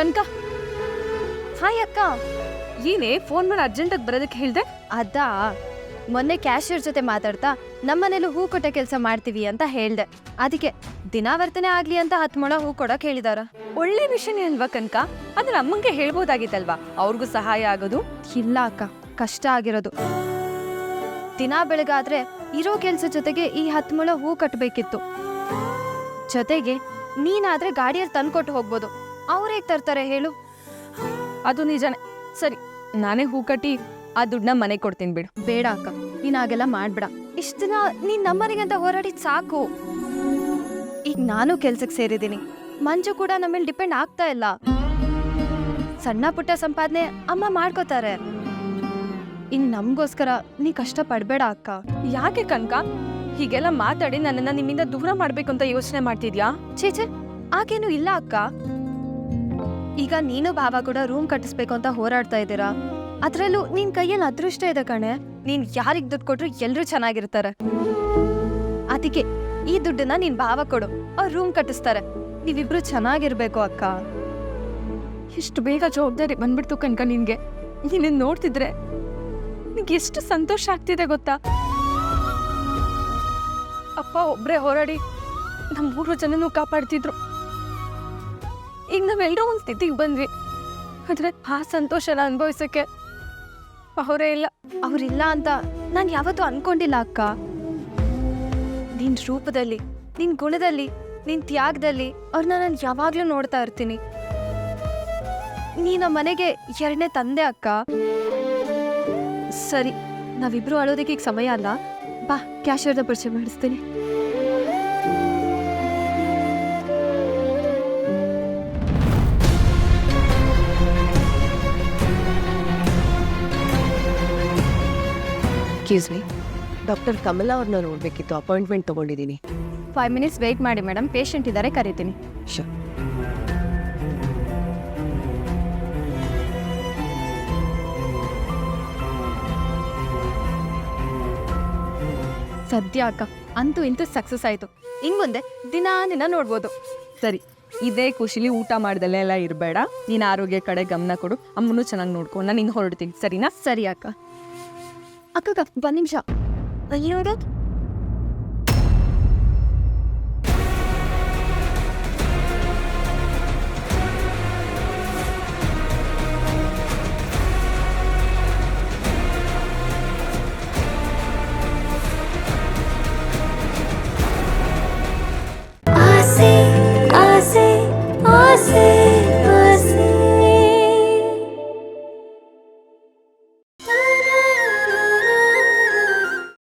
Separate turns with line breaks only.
ಕನಕ?
Hi ಅಕ್ಕ.
ಏನೇ phone ಮಾಡಿ ಅರ್ಜೆಂಟಾಗಿ ಬರೋದಕ್ಕೆ ಹೇಳ್ದೆ?
ಅದಾ ಮೊನ್ನೆ ಕ್ಯಾಶಿಯರ್ ಜೊತೆ ಮಾತಾಡ್ತಾ ನಮ್ಮನೇಲೂ ಹೂ ಕೊಟ್ಟ ಕೆಲಸ ಮಾಡ್ತೀವಿ ಅಂತ ಹೇಳ್ದೆ. ಅದಕ್ಕೆ ದಿನಾವರ್ತನೆ ಆಗ್ಲಿ ಅಂತ ಹತ್ತು ಮೊಳ ಹೂ ಕೊಡಕ್ ಹೇಳಿದಾರ.
ಒಳ್ಳೆ ವಿಷಯನೇ ಅಲ್ವಾ ಕನಕ? ಅದನ್ನ ಅಮ್ಮಂಗೆ ಹೇಳ್ಬೋದಾಗಿತ್ತಲ್ವಾ? ಅವ್ರಿಗೂ ಸಹಾಯ ಆಗೋದು?
ಇಲ್ಲ ಅಕ್ಕ ಕಷ್ಟ ಆಗಿರೋದು. ದಿನಾ ಬೆಳಗಾದ್ರೆ ಇರೋ ಕೆಲಸ ಜೊತೆಗೆ ಈ ಹತ್ತು ಮೊಳ ಹೂ ಕಟ್ಟಬೇಕಿತ್ತು ಜೊತೆಗೆ ನೀನಾದ್ರೆ ಗಾಡಿಯಲ್ಲಿ ತಂದ್ಕೊಟ್ಟು ಹೋಗ್ಬೋದು. ಅವ್ರು ಹೇಗ್ ತರ್ತಾರೆ ಹೇಳು.
ಅದು ನಿಜನೇ. ಸರಿ ನಾನೇ ಹೂ ಕಟ್ಟಿ ಆ ದುಡ್ಡನ್ನ ಮನೆ ಕೊಡ್ತೀನಿ ಬಿಡು.
ಬೇಡ ಅಕ್ಕ ನೀನ್ ಹಾಗೆಲ್ಲ ಮಾಡ್ಬೇಡ. ಇಷ್ಟ ದಿನ ನೀನ್ ನಮ್ಮನೆಗಂತ ಹೋರಾಡಿದ್ ಸಾಕು. ಈಗ ನಾನು ಕೆಲ್ಸಕ್ಕೆ ಸೇರಿದ್ದೀನಿ. ಮಂಜು ಕೂಡ ನಮ್ಮೇಲೆ ಡಿಪೆಂಡ್ ಆಗ್ತಾ ಇಲ್ಲ. ಸಣ್ಣ ಪುಟ್ಟ ಸಂಪಾದನೆ ಅಮ್ಮ ಮಾಡ್ಕೋತಾರೆ. ಇನ್ ನಮ್ಗೋಸ್ಕರ ನೀ ಕಷ್ಟ ಪಡ್ಬೇಡ ಅಕ್ಕ.
ಯಾಕೆ ಕನಕ? ಹೀಗೆಲ್ಲ ಮಾತಾಡಿ ನನ್ನನ್ನ ನಿಮ್ಮಿಂದ ದೂರ ಮಾಡ್ಬೇಕು ಅಂತ ಯೋಚನೆ ಮಾಡ್ತಿದ್ಯಾ?
ಛೇಚೆ ಆಗೇನು ಇಲ್ಲ ಅಕ್ಕ. ಈಗ ನೀನು ಭಾವ ಕೂಡ ರೂಮ್ ಕಟ್ಟಿಸ್ಬೇಕು ಅಂತ ಹೋರಾಡ್ತಾ ಇದ್ದೀರಾ? ಅದ್ರಲ್ಲೂ ನಿನ್ ಕೈಯಲ್ಲಿ ಅದೃಷ್ಟ ಇದೆ ಕಣೆ. ನೀನ್ ಯಾರಿಗ್ ದುಡ್ಡು ಕೊಟ್ರು ಎಲ್ರು ಚೆನ್ನಾಗಿರ್ತಾರೆ. ಅದಕ್ಕೆ ಈ ದುಡ್ಡನ್ನ ನೀನ್ ಭಾವ ಕೊಡು. ಅವ್ರು ರೂಮ್ ಕಟ್ಟಿಸ್ತಾರೆ. ನೀವಿಬ್ರು ಚೆನ್ನಾಗಿರ್ಬೇಕು ಅಕ್ಕ.
ಎಷ್ಟು ಬೇಗ ಜವಾಬ್ದಾರಿ ಬಂದ್ಬಿಡ್ತು ಕನ್ಕ ನಿನ್ಗೆ. ನಿನ್ನ ನೋಡ್ತಿದ್ರೆ ನಿಂಗೆ ಎಷ್ಟು ಸಂತೋಷ ಆಗ್ತಿದೆ ಗೊತ್ತಾ? ಅಪ್ಪ ಒಬ್ರೇ ಹೋರಾಡಿ ನಮ್ಮ ಮೂರು ಜನನೂ ಕಾಪಾಡ್ತಿದ್ರು. ಈಗ ನಾವೆಲ್ಲರೂ ಒಂದು ಸ್ಥಿತಿಗೆ ಬಂದ್ವಿ. ಆದರೆ ಆ ಸಂತೋಷನ ಅನುಭವಿಸೋಕ್ಕೆ ಅವರೇ ಇಲ್ಲ.
ಅವರಿಲ್ಲ ಅಂತ ನಾನು ಯಾವತ್ತೂ ಅನ್ಕೊಂಡಿಲ್ಲ ಅಕ್ಕ. ನಿನ್ನ ರೂಪದಲ್ಲಿ ನಿನ್ನ ಗುಣದಲ್ಲಿ ನಿನ್ನ ತ್ಯಾಗದಲ್ಲಿ ಅವ್ರನ್ನ ನಾನು ಯಾವಾಗಲೂ ನೋಡ್ತಾ ಇರ್ತೀನಿ. ನೀ ನಮ್ಮ ಮನೆಗೆ ಎರಡನೇ ತಂದೆ ಅಕ್ಕ. ಸರಿ, ನಾವಿಬ್ರು ಅಳೋದಕ್ಕೆ ಈಗ ಸಮಯ ಅಲ್ಲ. ಬಾ ಕ್ಯಾಶಿಯರ್ದ ಪರಿಚಯ ಮಾಡಿಸ್ತೀನಿ.
ಎಕ್ಸ್ಕ್ಯೂಸ್ ಮೀ ಡಾಕ್ಟರ್ ಕಮಲಾ ಅವ್ರನ್ನ ನೋಡಬೇಕಿತ್ತು. ಅಪಾಯಿಂಟ್ಮೆಂಟ್ ತೊಗೊಂಡಿದ್ದೀನಿ.
ಫೈವ್ ಮಿನಿಟ್ಸ್ ವೆಯ್ಟ್ ಮಾಡಿ ಮೇಡಮ್ ಪೇಷಂಟ್ ಇದ್ದಾರೆ ಕರಿತೀನಿ.
ಶೋರ್
ಸದ್ಯ ಅಕ್ಕ ಅಂತೂ ಇಂತೂ ಸಕ್ಸಸ್ ಆಯಿತು. ಇನ್ ಮುಂದೆ ದಿನ ದಿನ ನೋಡ್ಬೋದು.
ಸರಿ ಇದೇ ಖುಷಿಲಿ ಊಟ ಮಾಡ್ದಲ್ಲೇ ಎಲ್ಲ ಇರಬೇಡ. ನೀನು ಆರೋಗ್ಯ ಕಡೆ ಗಮನ ಕೊಡು. ಅಮ್ಮನೂ ಚೆನ್ನಾಗಿ ನೋಡ್ಕೊ. ನಾನು ಇನ್ನು ಹೊರಡ್ತೀನಿ. ಸರಿನಾ?
ಸರಿ ಅಕ್ಕ. ಅಕ್ಕ ಒಂದ್ ನಿಮಿಷ ಅಯ್ಯೋ